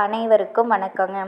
அனைவருக்கும் வணக்கங்க.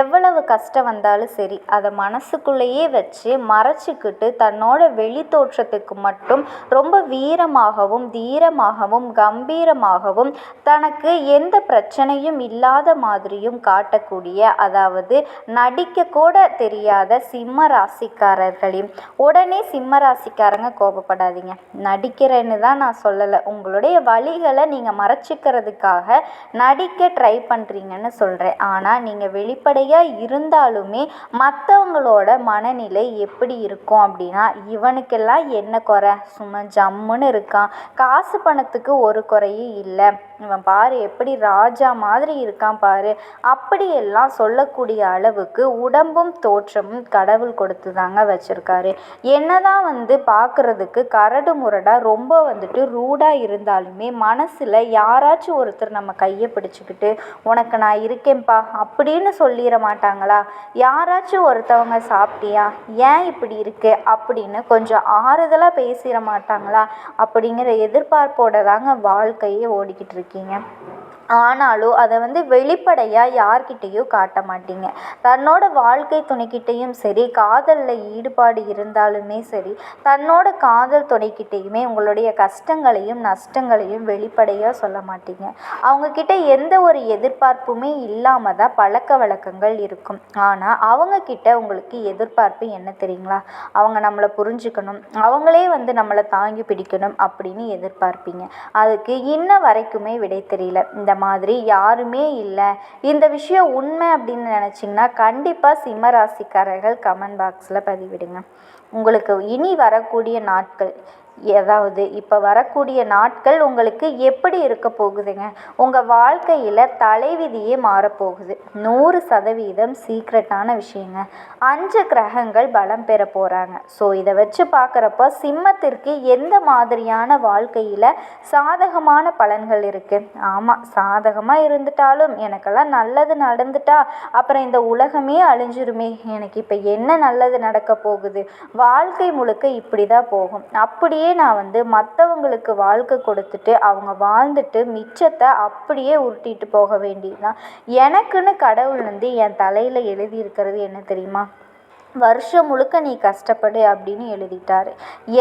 எவ்வளவு கஷ்டம் வந்தாலும் சரி அதை மனசுக்குள்ளேயே வச்சு மறைச்சிக்கிட்டு தன்னோட வெளி தோற்றத்துக்கு மட்டும் ரொம்ப வீரமாகவும் தீரமாகவும் கம்பீரமாகவும் தனக்கு எந்த பிரச்சனையும் இல்லாத மாதிரியும் காட்டக்கூடிய அதாவது நடிக்க கூட தெரியாத சிம்ம ராசிக்காரர்களையும் உடனே சிம்ம ராசிக்காரங்க கோபப்படாதீங்க. நடிக்கிறேன்னு தான் நான் சொல்லலை. உங்களுடைய வழிகளை நீங்கள் மறைச்சிக்கிறதுக்காக நடிக்க ட்ரை பண்ணுறீங்கன்னு சொல்கிறேன் ஆனால் நீங்கள் வெளிப்படையாக இருந்தாலுமே மற்றவங்களோட மனநிலை எப்படி இருக்கும் அப்படின்னா இவனுக்கெல்லாம் என்ன குறை? சும்மா ஜம்முன்னு இருக்கான். காசு பணத்துக்கு ஒரு குறையும் இல்லை. இவன் பாரு எப்படி ராஜா மாதிரி இருக்கான் பாரு. அப்படியெல்லாம் சொல்லக்கூடிய அளவுக்கு உடம்பும் தோற்றமும் கடவுள் கொடுத்து தாங்க வச்சுருக்காரு. என்னதான் வந்து பார்க்குறதுக்கு கரடு முரடாக ரொம்ப வந்துட்டு ரூடாக இருந்தாலுமே மனசில் யாராச்சும் ஒருத்தர் நம்ம கையை பிடிச்சிக்கிட்டு உனக்கு நான் இருக்கேன்ப்பா அப்படின்னு சொல்லிட மாட்டாங்களா? யாராச்சும் ஒருத்தவங்க சாப்பிட்டியா? ஏன் இப்படி இருக்கு? அப்படின்னு கொஞ்சம் ஆறுதலாக பேசிட மாட்டாங்களா? அப்படிங்கிற எதிர்பார்ப்போட தாங்க வாழ்க்கையே ஓடிக்கிட்டு இருக்கீங்க. ஆனாலும் அதை வந்து வெளிப்படையாக யார்கிட்டேயும் காட்ட மாட்டீங்க. தன்னோட வாழ்க்கை துணைக்கிட்டேயும் சரி காதலில் ஈடுபாடு இருந்தாலுமே சரி தன்னோட காதல் துணைக்கிட்டேயுமே உங்களுடைய கஷ்டங்களையும் நஷ்டங்களையும் வெளிப்படையாக சொல்ல மாட்டீங்க. அவங்கக்கிட்ட எந்த ஒரு எதிர்பார்ப்புமே இல்லாமல் தான் பழக்க வழக்கங்கள் இருக்கும். ஆனால் அவங்கக்கிட்ட உங்களுக்கு எதிர்பார்ப்பு என்ன தெரியுங்களா? அவங்க நம்மளை புரிஞ்சுக்கணும். அவங்களே வந்து நம்மளை தாங்கி பிடிக்கணும் அப்படின்னு எதிர்பார்ப்பீங்க. அதுக்கு இன்ன வரைக்குமே விடை தெரியல. இந்த மாதிரி யாருமே இல்லை. இந்த விஷயம் உண்மை அப்படின்னு நினச்சிங்கன்னா கண்டிப்பாக சிம்ம ராசிக்காரர்கள் கமெண்ட் பாக்ஸில் பதிவிடுங்க. உங்களுக்கு இனி வரக்கூடிய நாட்கள் அதாவது இப்போ வரக்கூடிய நாட்கள் உங்களுக்கு எப்படி இருக்க போகுதுங்க? உங்கள் வாழ்க்கையில் தலைவிதியே மாறப்போகுது. நூறு சதவீதம் சீக்ரெட்டான விஷயங்க. அஞ்சு கிரகங்கள் பலம் பெற போகிறாங்க ஸோ இதை வச்சு பார்க்குறப்ப சிம்மத்திற்கு எந்த மாதிரியான வாழ்க்கையில் சாதகமான பலன்கள் இருக்குது ஆமாம் சாதகமாக இருந்துட்டாலும் எனக்கெல்லாம் நல்லது நடந்துட்டா அப்புறம் இந்த உலகமே அழிஞ்சிருமே. எனக்கு இப்போ என்ன நல்லது நடக்க போகுது? வாழ்க்கை முழுக்க இப்படி தான் போகும். அப்படியே நான் வந்து மற்றவங்களுக்கு வாழ்க்கை கொடுத்துட்டு அவங்க வாழ்ந்துட்டு மிச்சத்தை அப்படியே உருட்டிட்டு போக வேண்டியது தான் எனக்குன்னு கடவுள் வந்து என் தலையில் எழுதியிருக்கிறது என்ன தெரியுமா? வருஷம் முழுக்க நீ கஷ்டப்படு அப்படின்னு எழுதிட்டாரு.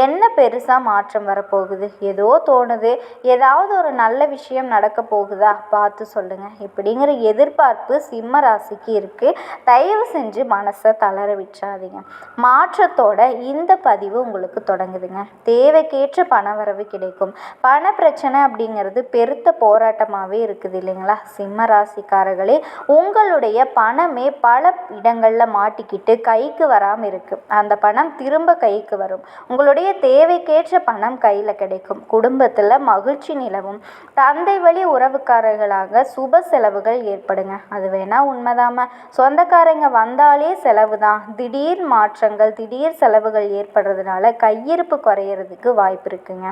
என்ன பெருசாக மாற்றம் வரப்போகுது? ஏதோ தோணுது. ஏதாவது ஒரு நல்ல விஷயம் நடக்க போகுதா? பார்த்து சொல்லுங்கள் இப்படிங்கிற எதிர்பார்ப்பு சிம்ம ராசிக்கு இருக்குது தயவு செஞ்சு மனசை தளர விட்டுறாதீங்க. மாற்றத்தோட இந்த பதிவு உங்களுக்கு தொடங்குதுங்க. தேவைக்கேற்ற பண வரவு கிடைக்கும். பண பிரச்சனை அப்படிங்கிறது பெருத்த போராட்டமாகவே இருக்குது இல்லைங்களா? சிம்ம ராசிக்காரர்களே உங்களுடைய பணமே பல இடங்களில் மாட்டிக்கிட்டு கைக்கு வராமல் இருக்குது அந்த பணம் திரும்ப கைக்கு வரும். உங்களுடைய தேவைக்கேற்ற பணம் கையில் கிடைக்கும். குடும்பத்தில் மகிழ்ச்சி நிலவும். தந்தை வழி உறவுக்காரர்களாக சுப செலவுகள் ஏற்படுங்க. அது வேணால் உண்மைதாம சொந்தக்காரங்க வந்தாலே செலவு தான் திடீர் மாற்றங்கள் திடீர் செலவுகள் ஏற்படுறதுனால கையிருப்பு குறையிறதுக்கு வாய்ப்பு இருக்குங்க.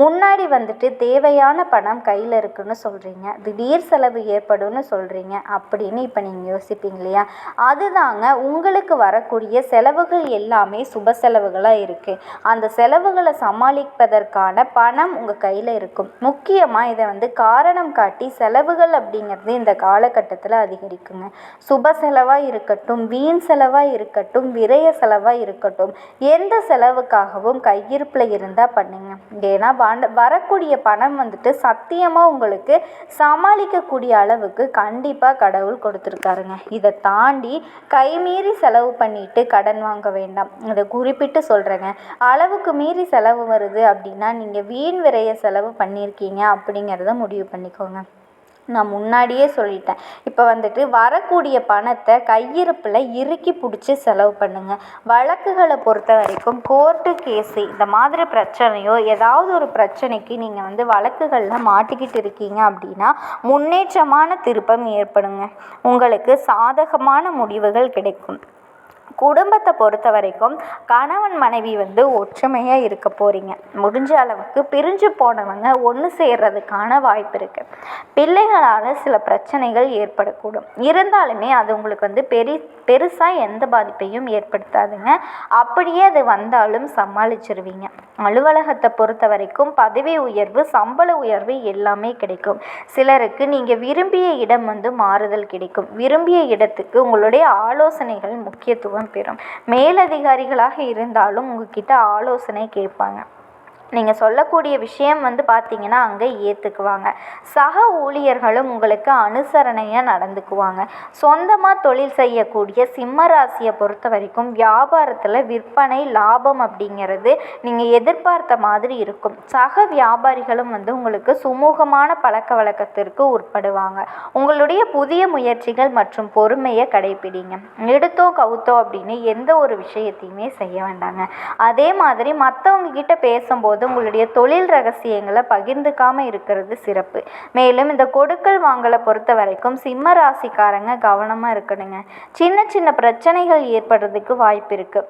முன்னாடி வந்துட்டு தேவையான பணம் கையில் இருக்குன்னு சொல்கிறீங்க திடீர் செலவு ஏற்படும்னு சொல்கிறீங்க அப்படின்னு இப்போ நீங்கள் யோசிப்பீங்க இல்லையா? அதுதாங்க உங்களுக்கு வரக்கூடிய செலவுகள் எல்லாமே சுப செலவுகளாக இருக்குது அந்த செலவுகளை சமாளிப்பதற்கான பணம் உங்கள் கையில் இருக்கும். முக்கியமாக இதை வந்து காரணம் காட்டி செலவுகள் அப்படிங்கிறது இந்த காலகட்டத்தில் அதிகரிக்குங்க. சுப செலவாக இருக்கட்டும் வீண் செலவாக இருக்கட்டும் விரய செலவாக இருக்கட்டும் எந்த செலவுக்காகவும் கையிருப்பில் இருந்தால் பண்ணுங்க. ஏன்னா பண வரக்கூடிய பணம் வந்துட்டு சத்தியமாக உங்களுக்கு சமாளிக்கக்கூடிய அளவுக்கு கண்டிப்பாக கடவுள் கொடுத்துருக்காருங்க. இதை தாண்டி கைமீறி செலவு பண்ணிட்டு கடன் வாங்க வேண்டாம். இதை குறிப்பிட்டு சொல்கிறேங்க அளவுக்கு மீறி செலவு வருது அப்படின்னா நீங்கள் வீண் விரைய செலவு பண்ணியிருக்கீங்க அப்படிங்கிறத முடிவு பண்ணிக்கோங்க. நான் முன்னாடியே சொல்லிட்டேன். இப்போ வந்துட்டு வரக்கூடிய பணத்தை கையிருப்பில் இறுக்கி பிடிச்சி செலவு பண்ணுங்கள் வழக்குகளை பொறுத்த வரைக்கும் கோர்ட்டு கேஸு இந்த மாதிரி பிரச்சனையோ ஏதாவது ஒரு பிரச்சனைக்கு நீங்கள் வந்து வழக்குகளில் மாட்டிக்கிட்டு இருக்கீங்க அப்படின்னா முன்னேற்றமான திருப்பம் ஏற்படுங்க. உங்களுக்கு சாதகமான முடிவுகள் கிடைக்கும். குடும்பத்தை பொறுத்த வரைக்கும் கணவன் மனைவி வந்து ஒற்றுமையாக இருக்க போகிறீங்க முடிஞ்ச அளவுக்கு பிரிஞ்சு போனவங்க ஒன்று சேர்றதுக்கான வாய்ப்பு இருக்குது பிள்ளைகளால் சில பிரச்சனைகள் ஏற்படக்கூடும். இருந்தாலுமே அது உங்களுக்கு வந்து பெரி பெருசாக எந்த பாதிப்பையும் ஏற்படுத்தாதுங்க. அப்படியே அது வந்தாலும் சமாளிச்சிருவீங்க. அலுவலகத்தை பொறுத்த வரைக்கும் பதவி உயர்வு சம்பள உயர்வு எல்லாமே கிடைக்கும். சிலருக்கு நீங்கள் விரும்பிய இடம் வந்து மாறுதல் கிடைக்கும். விரும்பிய இடத்துக்கு உங்களுடைய ஆலோசனைகள் முக்கியத்துவம் பெறும். மேலதிகாரிகளாக இருந்தாலும் உங்ககிட்ட ஆலோசனை கேட்பாங்க. நீங்கள் சொல்லக்கூடிய விஷயம் வந்து பார்த்தீங்கன்னா அங்கே ஏற்றுக்குவாங்க சக ஊழியர்களும் உங்களுக்கு அனுசரணையாக நடந்துக்குவாங்க. சொந்தமாக தொழில் செய்யக்கூடிய சிம்ம ராசியை பொறுத்த வரைக்கும் வியாபாரத்தில் விற்பனை லாபம் அப்படிங்கிறது நீங்கள் எதிர்பார்த்த மாதிரி இருக்கும். சக வியாபாரிகளும் வந்து உங்களுக்கு சுமூகமான பழக்க வழக்கத்திற்கு உட்படுவாங்க. உங்களுடைய புதிய முயற்சிகள் மற்றும் பொறுமையை கடைபிடிங்க எடுத்தோ கவுத்தோ அப்படின்னு எந்த ஒரு விஷயத்தையுமே செய்ய வேண்டாங்க. அதே மாதிரி மற்றவங்க கிட்ட பேசும்போது போது உங்களுடைய தொழில் ரகசியங்களை பகிர்ந்துக்காமல் இருக்கிறது சிறப்பு. மேலும் இந்த கொடுக்கல் வாங்கலை பொறுத்த வரைக்கும் சிம்ம ராசிக்காரங்க கவனமாக இருக்கணுங்க. சின்ன சின்ன பிரச்சனைகள் ஏற்படுறதுக்கு வாய்ப்பு இருக்குது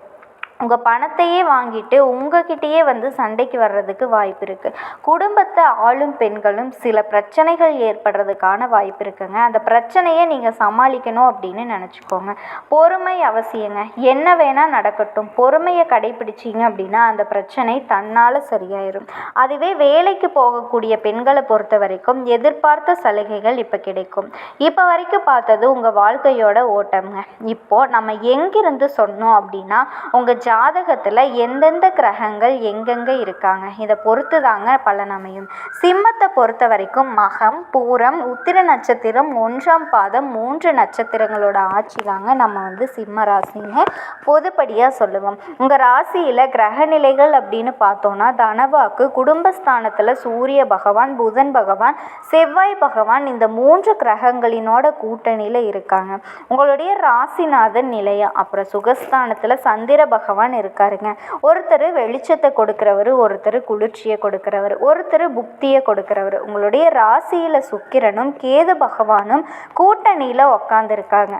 உங்கள் பணத்தையே வாங்கிட்டு உங்ககிட்டயே வந்து சண்டைக்கு வர்றதுக்கு வாய்ப்பு இருக்குது குடும்பத்தை ஆளும் பெண்களும் சில பிரச்சனைகள் ஏற்படுறதுக்கான வாய்ப்பு இருக்குங்க. அந்த பிரச்சனையை நீங்கள் சமாளிக்கணும் அப்படின்னு நினச்சிக்கோங்க. பொறுமை அவசியங்க. என்ன வேணால் நடக்கட்டும். பொறுமையை கடைபிடிச்சிங்க அப்படின்னா அந்த பிரச்சனை தன்னால் சரியாயிரும். அதுவே வேலைக்கு போகக்கூடிய பெண்களை பொறுத்த வரைக்கும் எதிர்பார்த்த சலுகைகள் இப்போ கிடைக்கும். இப்போ வரைக்கும் பார்த்தது உங்கள் வாழ்க்கையோட ஓட்டம்ங்க. இப்போது நம்ம எங்கிருந்து சொன்னோம் அப்படின்னா உங்கள் ஜாதகத்தில் எந்தெந்த கிரகங்கள் எங்கெங்கே இருக்காங்க? இதை பொறுத்து தாங்க பலன் அமையும். சிம்மத்தை பொறுத்த வரைக்கும் மகம் பூரம் உத்திர நட்சத்திரம் ஒன்றாம் பாதம் மூன்று நட்சத்திரங்களோட ஆட்சி தாங்க நம்ம வந்து சிம்ம ராசின்னு பொதுப்படியாக சொல்லுவோம். உங்கள் ராசியில் கிரகநிலைகள் அப்படின்னு பார்த்தோன்னா தனவாக்கு குடும்பஸ்தானத்தில் சூரிய பகவான் புதன் பகவான் செவ்வாய் பகவான் இந்த மூன்று கிரகங்களினோட கூட்டணியில் இருக்காங்க. உங்களுடைய ராசிநாதன் நிலையம் அப்புறம் சுகஸ்தானத்தில் சந்திர பகவான் பகவான் இருக்காருங்க. ஒருத்தர் வெளிச்சத்தை கொடுக்குறவர் ஒருத்தர் குளிர்ச்சியை கொடுக்குறவர் ஒருத்தர் புக்தியை கொடுக்குறவர். உங்களுடைய ராசியில் சுக்கிரனும் கேது பகவானும் கூட்டணியில் உக்காந்துருக்காங்க.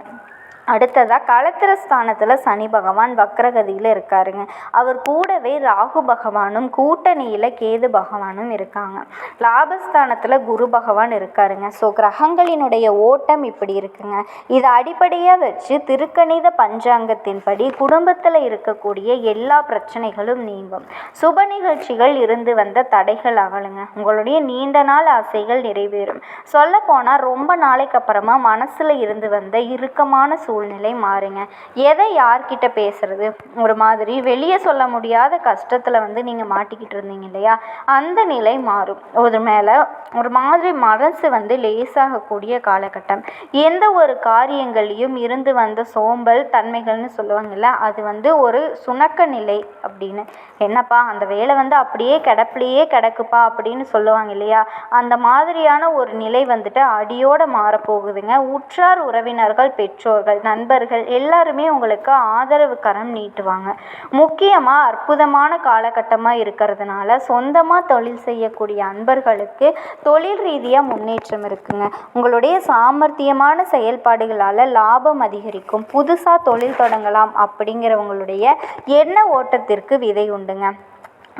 அடுத்ததாக களத்திர ஸ்தானத்தில் சனி பகவான் வக்ரகதியில் இருக்காருங்க. அவர் கூடவே ராகு பகவானும் கூட்டணியில் கேது பகவானும் இருக்காங்க. லாபஸ்தானத்தில் குரு பகவான் இருக்காருங்க. ஸோ கிரகங்களினுடைய ஓட்டம் இப்படி இருக்குங்க. இதை அடிப்படையாக வச்சு திருக்கணித பஞ்சாங்கத்தின்படி குடும்பத்தில் இருக்கக்கூடிய எல்லா பிரச்சனைகளும் நீங்கும். சுப நிகழ்ச்சிகள் இருந்து வந்த தடைகள் அகலுங்க உங்களுடைய நீண்ட நாள் ஆசைகள் நிறைவேறும். சொல்ல போனால் ரொம்ப நாளைக்கு அப்புறமா மனசில் இருந்து வந்த இறுக்கமான சூழ் சூழ்நிலை மாறுங்க. எதை யார்கிட்ட பேசுறது? ஒரு மாதிரி வெளியே சொல்ல முடியாத கஷ்டத்தில் வந்து நீங்கள் மாட்டிக்கிட்டு இருந்தீங்க இல்லையா? அந்த நிலை மாறும். ஒரு மேலே ஒரு மாதிரி மனசு வந்து லேசாகக்கூடிய காலகட்டம். எந்த ஒரு காரியங்களையும் இருந்து வந்த சோம்பல் தன்மைகள்னு சொல்லுவாங்கல்ல அது வந்து ஒரு சுணக்க நிலை அப்படின்னு. என்னப்பா அந்த வேலை வந்து அப்படியே கிடப்பிலேயே கிடக்குப்பா அப்படின்னு சொல்லுவாங்க இல்லையா? அந்த மாதிரியான ஒரு நிலை வந்துட்டு அடியோட மாறப்போகுதுங்க. உற்றார் உறவினர்கள் பெற்றோர்கள். நண்பர்கள் எல்லாருமே உங்களுக்கு ஆதரவு கரம் நீட்டுவாங்க. முக்கியமாக அற்புதமான காலகட்டமாக இருக்கிறதுனால சொந்தமாக தொழில் செய்யக்கூடிய அன்பர்களுக்கு தொழில் ரீதியாக முன்னேற்றம் இருக்குங்க. உங்களுடைய சாமர்த்தியமான செயல்பாடுகளால் லாபம் அதிகரிக்கும். புதுசாக தொழில் தொடங்கலாம் அப்படிங்கிறவங்களுடைய எண்ண ஓட்டத்திற்கு விதை உண்டுங்க.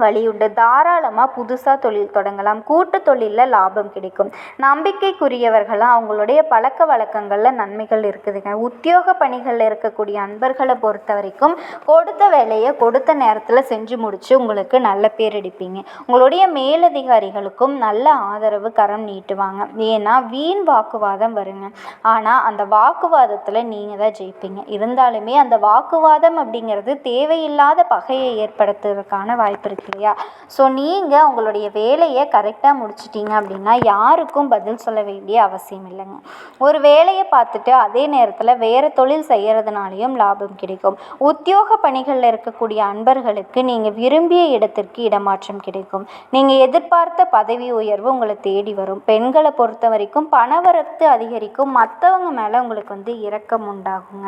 வழி உண்டு தாராளமாக புதுசாக தொழில் தொடங்கலாம். கூட்டு தொழிலில் லாபம் கிடைக்கும். நம்பிக்கைக்குரியவர்களாக அவங்களுடைய பழக்க வழக்கங்களில் நன்மைகள் இருக்குதுங்க. உத்தியோக பணிகளில் இருக்கக்கூடிய அன்பர்களை பொறுத்த வரைக்கும் கொடுத்த வேலையை கொடுத்த நேரத்தில் செஞ்சு முடித்து உங்களுக்கு நல்ல பேர் எடுப்பீங்க உங்களுடைய மேலதிகாரிகளுக்கும் நல்ல ஆதரவு கரம் நீட்டுவாங்க. ஏன்னா வீண் வாக்குவாதம் வருங்க. ஆனால் அந்த வாக்குவாதத்தில் நீங்கள் தான் ஜெயிப்பீங்க. இருந்தாலுமே அந்த வாக்குவாதம் அப்படிங்கிறது தேவையில்லாத பகையை ஏற்படுத்துறதுக்கான வாய்ப்பு இருக்குது இல்லையா ஸோ நீங்கள் உங்களுடைய வேலையை கரெக்டாக முடிச்சிட்டிங்க அப்படின்னா யாருக்கும் பதில் சொல்ல வேண்டிய அவசியம் இல்லைங்க. ஒரு வேலையை பார்த்துட்டு அதே நேரத்தில் வேறு தொழில் செய்கிறதுனாலையும் லாபம் கிடைக்கும். உத்தியோக பணிகளில் இருக்கக்கூடிய அன்பர்களுக்கு நீங்கள் விரும்பிய இடத்திற்கு இடமாற்றம் கிடைக்கும். நீங்கள் எதிர்பார்த்த பதவி உயர்வு உங்களை தேடி வரும். பெண்களை பொறுத்த வரைக்கும் பணவரத்து அதிகரிக்கும். மற்றவங்க மேலே உங்களுக்கு வந்து இரக்கம் உண்டாகுங்க.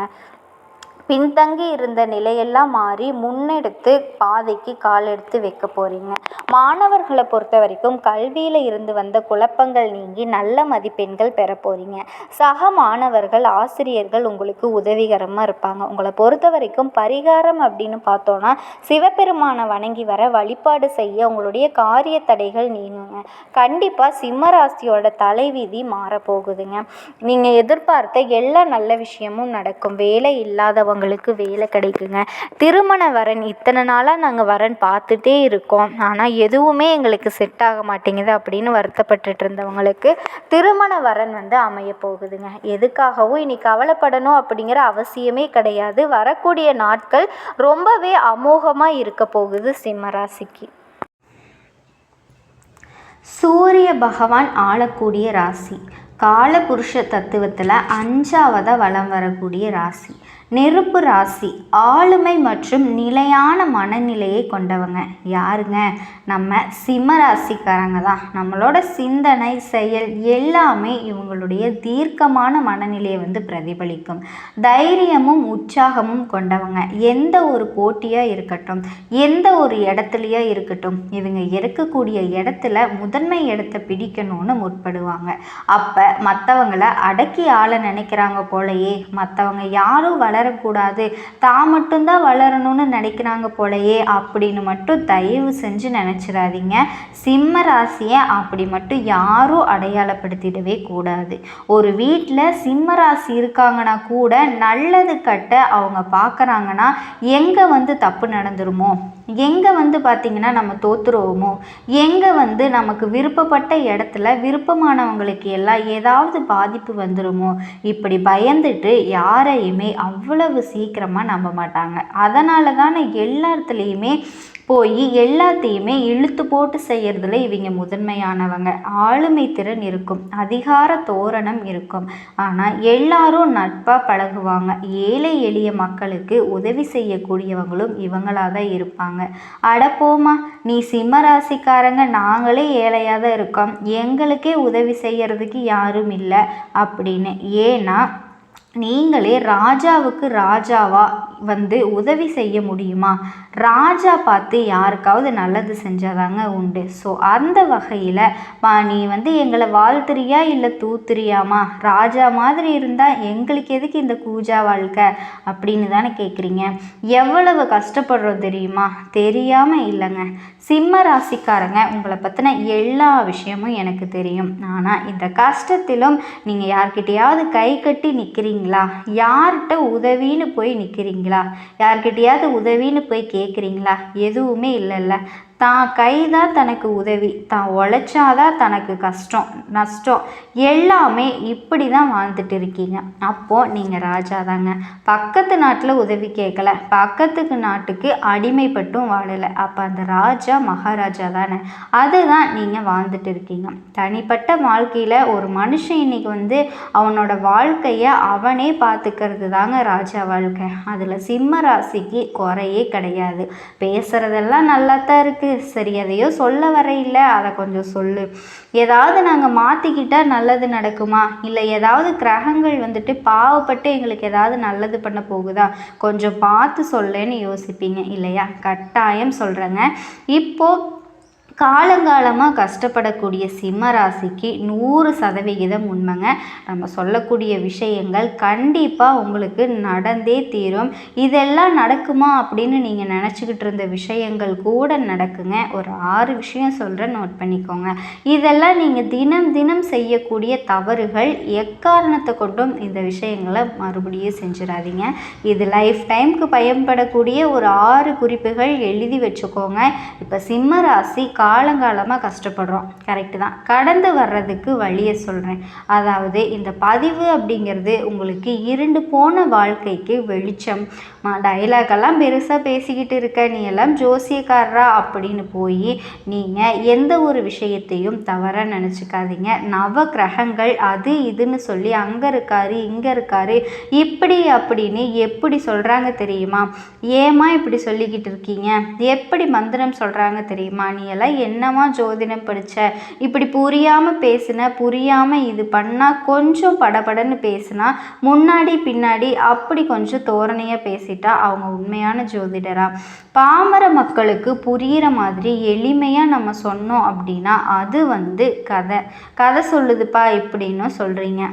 பின்தங்கி இருந்த நிலையெல்லாம் மாறி முன்னெடுத்து பாதைக்கு கால் எடுத்து வைக்க போகிறீங்க மாணவர்களை பொறுத்த வரைக்கும் கல்வியில் இருந்து வந்த குழப்பங்கள் நீங்கி நல்ல மதிப்பெண்கள் பெற போகிறீங்க சக மாணவர்கள் ஆசிரியர்கள் உங்களுக்கு உதவிகரமாக இருப்பாங்க. உங்களை பொறுத்த வரைக்கும் பரிகாரம் அப்படின்னு பார்த்தோன்னா சிவபெருமானை வணங்கி வர வழிபாடு செய்ய உங்களுடைய காரிய தடைகள் நீங்குங்க. கண்டிப்பாக சிம்மராசியோட தலைவீதி தலைவிதி மாறப்போகுதுங்க நீங்கள் எதிர்பார்த்த எல்லா நல்ல விஷயமும் நடக்கும். வேலை இல்லாதவங்க அவங்களுக்கு வேலை கிடைக்குங்க. திருமண வரன் இத்தனை நாளாக நாங்கள் வரன் பார்த்துட்டே இருக்கோம். ஆனால் எதுவுமே எங்களுக்கு செட் ஆக மாட்டேங்குது அப்படின்னு வருத்தப்பட்டுட்டு இருந்தவங்களுக்கு திருமண வரன் வந்து அமைய போகுதுங்க. எதுக்காகவும் இனி கவலைப்படணும் அப்படிங்கிற அவசியமே கிடையாது. வரக்கூடிய நாட்கள் ரொம்பவே அமோகமாக இருக்க போகுது சிம்மராசிக்கு சூரிய பகவான் ஆளக்கூடிய ராசி. காலபுருஷ தத்துவத்தில் அஞ்சாவதாக வலம் வரக்கூடிய ராசி. நெருப்பு ராசி ஆளுமை மற்றும் நிலையான மனநிலையை கொண்டவங்க. யாருங்க? நம்ம சிம்ம ராசிக்காரங்க தான். நம்மளோட சிந்தனை செயல் எல்லாமே இவங்களுடைய தீர்க்கமான மனநிலையை வந்து பிரதிபலிக்கும். தைரியமும் உற்சாகமும் கொண்டவங்க. எந்த ஒரு போட்டியாக இருக்கட்டும் எந்த ஒரு இடத்துலையோ இருக்கட்டும் இவங்க இருக்கக்கூடிய இடத்துல முதன்மை இடத்தை பிடிக்கணும்னு முற்படுவாங்க. அப்போ மற்றவங்களை அடக்கி ஆள நினைக்கிறாங்க போலயே மற்றவங்க யாரும் வளரக்கூடாது. தான் மட்டும்தான் வளரணும்னு நினைக்கிறாங்க போலயே. அப்படின்னு மட்டும் தயவு செஞ்சு நினச்சிடாதீங்க. சிம்ம ராசியை அப்படி மட்டும் யாரும் அடையாளப்படுத்திடவே கூடாது. ஒரு வீட்டில் சிம்ம ராசி இருக்காங்கன்னா கூட நல்லது கட்ட அவங்க பார்க்குறாங்கன்னா எங்கே வந்து தப்பு நடந்துருமோ? எங்கே வந்து பார்த்திங்கன்னா நம்ம தோத்துருவோமோ? எங்கே வந்து நமக்கு விருப்பப்பட்ட இடத்துல விருப்பமானவங்களுக்கு எல்லாம் ஏதாவது பாதிப்பு வந்துடுமோ இப்படி பயந்துட்டு யாரையுமே அவ்வளவு சீக்கிரமாக நம்ப மாட்டாங்க. அதனால தானே எல்லாத்துலேயுமே போய் எல்லாத்தையுமே இழுத்து போட்டு செய்கிறதுல இவங்க முதன்மையானவங்க. ஆளுமை திறன் இருக்கும். அதிகார தோரணம் இருக்கும். ஆனால் எல்லாரும் நட்பாக பழகுவாங்க. ஏழை எளிய மக்களுக்கு உதவி செய்யக்கூடியவங்களும் இவங்களாக தான் இருப்பாங்க அடப்போமா நீ சிம்ம ராசிக்காரங்க நாங்களே ஏழையாக தான் இருக்கோம். எங்களுக்கே உதவி செய்யறதுக்கு யாரும் இல்லை அப்படின்னு. ஏன்னா நீங்களே ராஜாவுக்கு ராஜாவா வந்து உதவி செய்ய முடியுமா? ராஜா பார்த்து யாருக்காவது நல்லது செஞ்சாதாங்க உண்டு. ஸோ அந்த வகையில் நீ வந்து எங்களை வாழ்த்துறியா இல்லை தூத்துறியாமா? ராஜா மாதிரி இருந்தால் எங்களுக்கு எதுக்கு இந்த கூஜா வாழ்க்கை? அப்படின்னு தானே கேட்குறீங்க எவ்வளவு கஷ்டப்படுறோம் தெரியுமா? தெரியாமல் இல்லைங்க. சிம்ம ராசிக்காரங்க உங்களை பற்றின எல்லா விஷயமும் எனக்கு தெரியும். ஆனால் இந்த கஷ்டத்திலும் நீங்கள் யார்கிட்டையாவது கை கட்டி நிற்கிறீங்க நிற்கிறீங்களா யார்கிட்ட உதவின்னு போய் நிற்கிறீங்களா யார்கிட்டையாவது உதவின்னு போய் கேட்குறீங்களா எதுவுமே இல்லைல்ல. தான் கை தான் தனக்கு உதவி தான் உழைச்சாதான் தனக்கு கஷ்டம் நஷ்டம். எல்லாமே இப்படி தான் வாழ்ந்துட்டு இருக்கீங்க. அப்போது நீங்கள் ராஜா தாங்க. பக்கத்து நாட்டில் உதவி கேட்கல பக்கத்துக்கு நாட்டுக்கு அடிமைப்பட்டும் வாழலை. அப்போ அந்த ராஜா மகாராஜா தானே. அதுதான் நீங்கள் வாழ்ந்துட்டு இருக்கீங்க. தனிப்பட்ட வாழ்க்கையில் ஒரு மனுஷன் இன்னைக்கு வந்து அவனோட வாழ்க்கையை அவனே பார்த்துக்கிறது தாங்க ராஜா வாழ்க்கை. அதில் சிம்ம ராசிக்கு குறையே கிடையாது. பேசுகிறதெல்லாம் நல்லா தான் இருக்குது சரி எதையோ சொல்ல வரையில்ல அதை கொஞ்சம் சொல்லு. ஏதாவது நாங்கள் மாற்றிக்கிட்டால் நல்லது நடக்குமா? இல்லை ஏதாவது கிரகங்கள் வந்துட்டு பாவப்பட்டு எங்களுக்கு ஏதாவது நல்லது பண்ண போகுதா? கொஞ்சம் பார்த்து சொல்லேன்னு யோசிப்பீங்க இல்லையா? கட்டாயம் சொல்கிறேங்க இப்போது காலங்காலமாக கஷ்டப்படக்கூடிய சிம்ம ராசிக்கு நூறு சதவிகிதம் உண்மைங்க. நம்ம சொல்லக்கூடிய விஷயங்கள் கண்டிப்பாக உங்களுக்கு நடந்தே தீரும். இதெல்லாம் நடக்குமா அப்படின்னு நீங்கள் நினச்சிக்கிட்டு இருந்த விஷயங்கள் கூட நடக்குங்க. ஒரு ஆறு விஷயம் சொல்கிறேன் நோட் பண்ணிக்கோங்க. இதெல்லாம் நீங்கள் தினம் தினம் செய்யக்கூடிய தவறுகள் எக்காரணத்தை கொண்டும் இந்த விஷயங்களை மறுபடியும் செஞ்சிடாதீங்க. இது லைஃப் டைமுக்கு பயன்படக்கூடிய ஒரு ஆறு குறிப்புகள் எழுதி வச்சுக்கோங்க. இப்போ சிம்ம ராசி காலங்காலமாக கஷ்டப்படுறோம். கரெக்டு தான். கடந்து வர்றதுக்கு வழியை சொல்கிறேன் அதாவது இந்த பதிவு அப்படிங்கிறது உங்களுக்கு இருண்டு போன வாழ்க்கைக்கு வெளிச்சம். டைலாகெல்லாம் பெருசாக பேசிக்கிட்டு இருக்க நீ எல்லாம் ஜோசியக்காரரா அப்படின்னு போய் நீங்கள் எந்த ஒரு விஷயத்தையும் தவறாக நினச்சிக்காதீங்க. நவ கிரகங்கள் அது இதுன்னு சொல்லி அங்கே இருக்காரு இங்கே இருக்காரு இப்படி அப்படின்னு எப்படி சொல்கிறாங்க தெரியுமா? ஏமா இப்படி சொல்லிக்கிட்டு இருக்கீங்க? எப்படி மந்திரம் சொல்கிறாங்க தெரியுமா? நீ எல்லாம் என்னமா ஜோதிடம் படித்த இப்படி புரியாமல் பேசின புரியாமல் இது பண்ணால் கொஞ்சம் படபடன்னு பேசினா முன்னாடி பின்னாடி அப்படி கொஞ்சம் தோரணையாக பேசிட்டா அவங்க உண்மையான ஜோதிடரா? பாமர மக்களுக்கு புரிகிற மாதிரி எளிமையாக நம்ம சொன்னோம் அப்படின்னா அது வந்து கதை. கதை சொல்லுதுப்பா இப்படின்னு சொல்கிறீங்க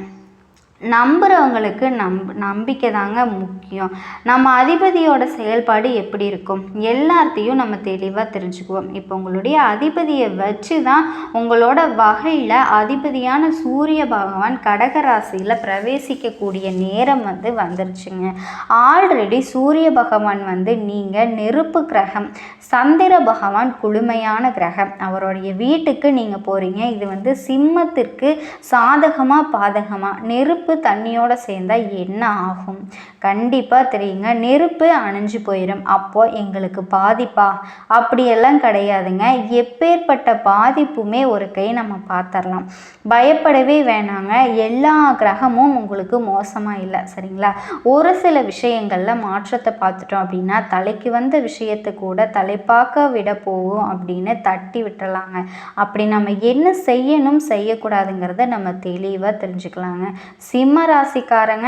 நம்புகிறவங்களுக்கு நம்ப நம்பிக்கை தாங்க முக்கியம். நம்ம அதிபதியோட செயல்பாடு எப்படி இருக்கும்? எல்லாத்தையும் நம்ம தெளிவாக தெரிஞ்சுக்குவோம். இப்போ உங்களுடைய அதிபதியை வச்சு தான் உங்களோட வகையில் அதிபதியான சூரிய பகவான் கடகராசியில் பிரவேசிக்கக்கூடிய நேரம் வந்து வந்துருச்சுங்க. ஆல்ரெடி சூரிய பகவான் வந்து நீங்கள் நெருப்பு கிரகம் சந்திர பகவான் குளுமையான கிரகம். அவருடைய வீட்டுக்கு நீங்கள் போகிறீங்க இது வந்து சிம்மத்திற்கு சாதகமாக பாதகமாக நெருப்பு நெருப்பு தண்ணியோடு சேர்ந்தால் என்ன ஆகும்? கண்டிப்பாக தெரியுங்க. நெருப்பு அணைஞ்சு போயிடும் அப்போது எங்களுக்கு பாதிப்பா? அப்படியெல்லாம் கிடையாதுங்க. எப்பேற்பட்ட பாதிப்புமே ஒரு கை நம்ம பார்த்துடலாம் பயப்படவே வேணாங்க. எல்லா கிரகமும் உங்களுக்கு மோசமாக இல்லை. சரிங்களா? ஒரு சில விஷயங்களில் மாற்றத்தை பார்த்துட்டோம் அப்படின்னா தலைக்கு வந்த விஷயத்தை கூட தலைப்பாக்க விட போகும் அப்படின்னு தட்டி விட்டுறலாங்க. அப்படி நம்ம என்ன செய்யணும் செய்யக்கூடாதுங்கிறத நம்ம தெளிவாக தெரிஞ்சுக்கலாங்க. சிம்ம ராசிக்காரங்க.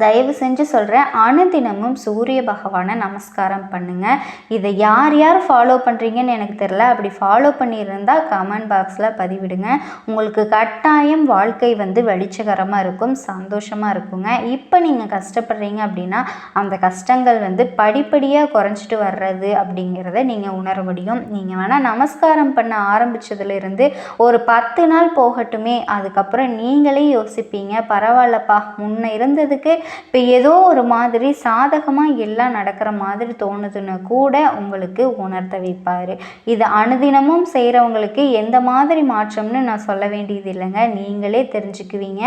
தயவு செஞ்சு சொல்கிறேன் அனுதினமும் சூரிய பகவானை நமஸ்காரம் பண்ணுங்கள் இதை யார் யார் ஃபாலோ பண்ணுறீங்கன்னு எனக்கு தெரில அப்படி ஃபாலோ பண்ணியிருந்தால் கமெண்ட் பாக்ஸில் பதிவிடுங்க. உங்களுக்கு கட்டாயம் வாழ்க்கை வந்து வெளிச்சகரமாக இருக்கும் சந்தோஷமாக இருக்குங்க. இப்போ நீங்கள் கஷ்டப்படுறீங்க அப்படின்னா அந்த கஷ்டங்கள் வந்து படிப்படியாக குறைஞ்சிட்டு வர்றது அப்படிங்கிறத நீங்கள் உணர முடியும். நீங்கள் வேணால் நமஸ்காரம் பண்ண ஆரம்பித்ததுலேருந்து ஒரு பத்து நாள் போகட்டுமே. அதுக்கப்புறம் நீங்களே யோசிப்பீங்க பரவாயில்லப்பா முன்ன இருந்ததுக்கு இப்போ ஏதோ ஒரு மாதிரி சாதகமாக எல்லாம் நடக்கிற மாதிரி தோணுதுன்னு கூட உங்களுக்கு உணர்த்த வைப்பார். இது அனுதினமும் செய்கிறவங்களுக்கு எந்த மாதிரி மாற்றம்னு நான் சொல்ல வேண்டியது இல்லைங்க. நீங்களே தெரிஞ்சுக்குவீங்க.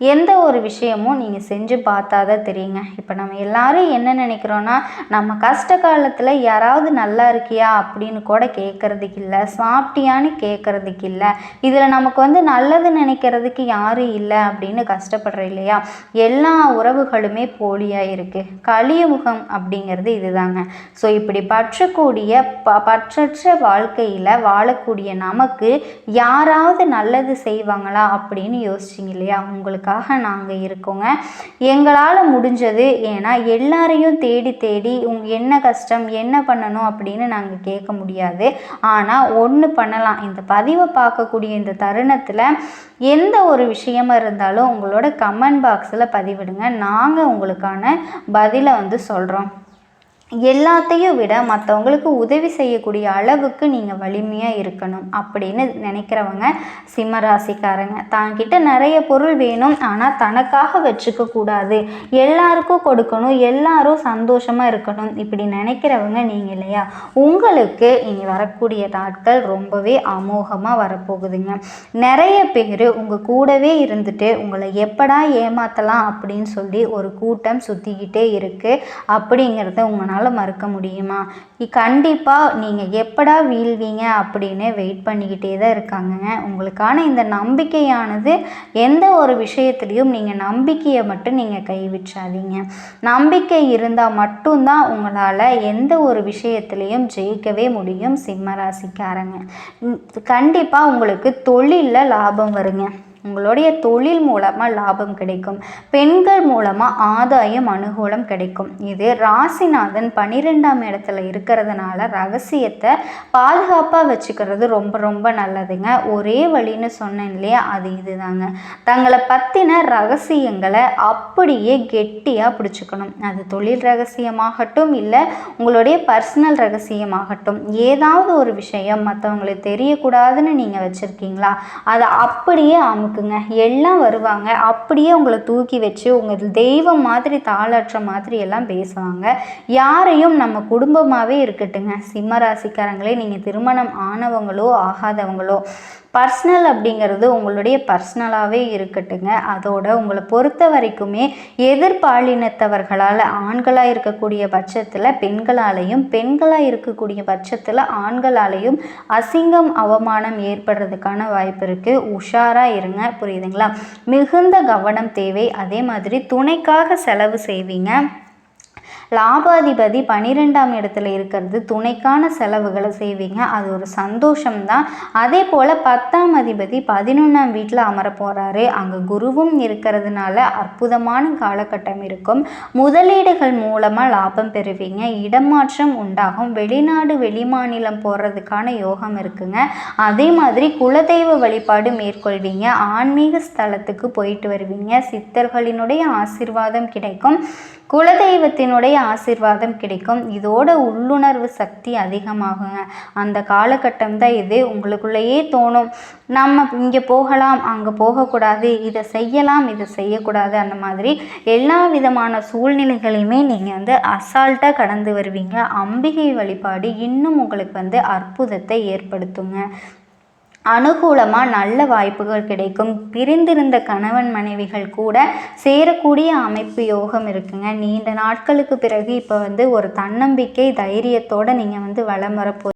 எந்த ஒரு விஷயமும் நீங்கள் செஞ்சு பார்த்தா தான் தெரியுங்க. இப்போ நம்ம எல்லாரும் என்ன நினைக்கிறோன்னா நம்ம கஷ்ட காலத்தில் யாராவது நல்லா இருக்கியா அப்படின்னு கூட கேட்குறதுக்கு இல்லை சாப்பிட்டியான்னு கேட்குறதுக்கு இல்லை இதில் நமக்கு வந்து நல்லது நினைக்கிறதுக்கு யாரும் இல்லை அப்படின்னு கஷ்டப்படுற இல்லையா? எல்லா உறவுகளுமே போலியாக இருக்குது கலியுகம் அப்படிங்கிறது இதுதாங்க. ஸோ இப்படி பற்றக்கூடிய ப பற்றற்ற வாழ்க்கையில் வாழக்கூடிய நமக்கு யாராவது நல்லது செய்வாங்களா அப்படின்னு யோசிச்சிங்க இல்லையா? உங்களுக்கு உங்களுக்காக நாங்கள் இருக்கோங்க. எங்களால் முடிஞ்சது ஏன்னா எல்லாரையும் தேடி தேடி உங்க என்ன கஷ்டம் என்ன பண்ணணும் அப்படின்னு நாங்கள் கேட்க முடியாது. ஆனால் ஒன்று பண்ணலாம். இந்த பதிவை பார்க்கக்கூடிய இந்த தருணத்தில் எந்த ஒரு விஷயமா இருந்தாலும் உங்களோட கமெண்ட் பாக்ஸில் பதிவிடுங்க. நாங்கள் உங்களுக்கான பதிலை வந்து சொல்கிறோம் எல்லாத்தையும் விட மற்றவங்களுக்கு உதவி செய்யக்கூடிய அளவுக்கு நீங்கள் வலிமையாக இருக்கணும் அப்படின்னு நினைக்கிறவங்க சிம்மராசிக்காரங்க. தான்கிட்ட நிறைய பொருள் வேணும் ஆனால் தனக்காக வச்சுக்க கூடாது. எல்லாருக்கும் கொடுக்கணும் எல்லாரும் சந்தோஷமாக இருக்கணும் இப்படி நினைக்கிறவங்க நீங்கள் இல்லையா? உங்களுக்கு இனி வரக்கூடிய நாட்கள் ரொம்பவே அமோகமாக வரப்போகுதுங்க. நிறைய பேர் உங்கள் கூடவே இருந்துட்டு உங்களை எப்படா ஏமாற்றலாம் அப்படின்னு சொல்லி ஒரு கூட்டம் சுற்றிக்கிட்டே இருக்குது அப்படிங்கிறத உங்கள் உங்களால் மறுக்க முடியுமா? கண்டிப்பாக நீங்கள் எப்படா வீழ்வீங்க அப்படின்னு வெயிட் பண்ணிக்கிட்டே தான் இருக்காங்கங்க. உங்களுக்கான இந்த நம்பிக்கையானது எந்த ஒரு விஷயத்துலையும் நீங்கள் நம்பிக்கையை மட்டும் நீங்கள் கைவிட்றாதீங்க. நம்பிக்கை இருந்தால் மட்டும்தான் உங்களால் எந்த ஒரு விஷயத்துலையும் ஜெயிக்கவே முடியும் சிம்மராசிக்காரங்க கண்டிப்பாக உங்களுக்கு தொழிலில் லாபம் வருங்க. உங்களுடைய தொழில் மூலமாக லாபம் கிடைக்கும். பெண்கள் மூலமாக ஆதாயம் அனுகூலம் கிடைக்கும். இது ராசிநாதன் பன்னிரெண்டாம் இடத்துல இருக்கிறதுனால ரகசியத்தை பாதுகாப்பாக வச்சுக்கிறது ரொம்ப ரொம்ப நல்லதுங்க. ஒரே வழின்னு சொன்னேன் இல்லையா? அது இதுதாங்க. தங்களை பற்றின ரகசியங்களை அப்படியே கெட்டியாக பிடிச்சிக்கணும். அது தொழில் ரகசியமாகட்டும் இல்லை உங்களுடைய பர்சனல் ரகசியமாகட்டும். ஏதாவது ஒரு விஷயம் மற்றவங்களுக்கு தெரியக்கூடாதுன்னு நீங்கள் வச்சுருக்கீங்களா? அதை அப்படியே அமுக்கு இருக்குங்க. எல்லாம் வருவாங்க. அப்படியே உங்களை தூக்கி வச்சு உங்கள் தெய்வம் மாதிரி தாளாற்ற மாதிரி எல்லாம் பேசுவாங்க. யாரையும் நம்ம குடும்பமாகவே இருக்கட்டுங்க. சிம்ம ராசிக்காரங்களே நீங்கள் திருமணம் ஆனவங்களோ ஆகாதவங்களோ பர்சனல் அப்படிங்கிறது உங்களுடைய பர்சனலாகவே இருக்கட்டுங்க. அதோட உங்களை பொறுத்த வரைக்குமே எதிர்பாலினத்தவர்களால் ஆண்களாக இருக்கக்கூடிய பட்சத்தில் பெண்களாலையும் பெண்களாக இருக்கக்கூடிய பட்சத்தில் ஆண்களாலையும் அசிங்கம் அவமானம் ஏற்படுறதுக்கான வாய்ப்பு இருக்குது உஷாராக இருங்க. புரியுதுங்களா? மிகுந்த கவனம் தேவை. அதே மாதிரி துணைக்காக செலவு செய்வீங்க. லாபாதிபதி பன்னிரெண்டாம் இடத்துல இருக்கிறது. துணைக்கான செலவுகளை செய்வீங்க. அது ஒரு சந்தோஷம்தான். அதே போல் பத்தாம் அதிபதி பதினொன்றாம் வீட்டில் அமர போகிறாரு அங்கே குருவும் இருக்கிறதுனால அற்புதமான காலகட்டம் இருக்கும். முதலீடுகள் மூலமாக லாபம் பெறுவீங்க. இடமாற்றம் உண்டாகும். வெளிநாடு வெளிமாநிலம் போகிறதுக்கான யோகம் இருக்குங்க. அதே மாதிரி குலதெய்வ வழிபாடு மேற்கொள்வீங்க. ஆன்மீக ஸ்தலத்துக்கு போயிட்டு வருவீங்க. சித்தர்களினுடைய ஆசிர்வாதம் கிடைக்கும். குலதெய்வத்தினுடைய ஆசிர்வாதம் கிடைக்கும். இதோட உள்ளுணர்வு சக்தி அதிகமாகுங்க. அந்த காலகட்டம் தான் இது. உங்களுக்குள்ளேயே தோணும். நம்ம இங்கே போகலாம் அங்கே போகக்கூடாது இதை செய்யலாம் இதை செய்யக்கூடாது அந்த மாதிரி எல்லா விதமான சூழ்நிலைகளையுமே நீங்கள் வந்து அசால்ட்டாக கடந்து வருவீங்க. அம்பிகை வழிபாடு இன்னும் உங்களுக்கு வந்து அற்புதத்தை ஏற்படுத்துங்க. அனுகூலமாக நல்ல வாய்ப்புகள் கிடைக்கும். பிரிந்திருந்த கணவன் மனைவிகள் கூட சேரக்கூடிய அமைப்பு யோகம் இருக்குங்க. நீண்ட நாட்களுக்கு பிறகு இப்போ வந்து ஒரு தன்னம்பிக்கை தைரியத்தோடு நீங்கள் வந்து வலம் வரப்போ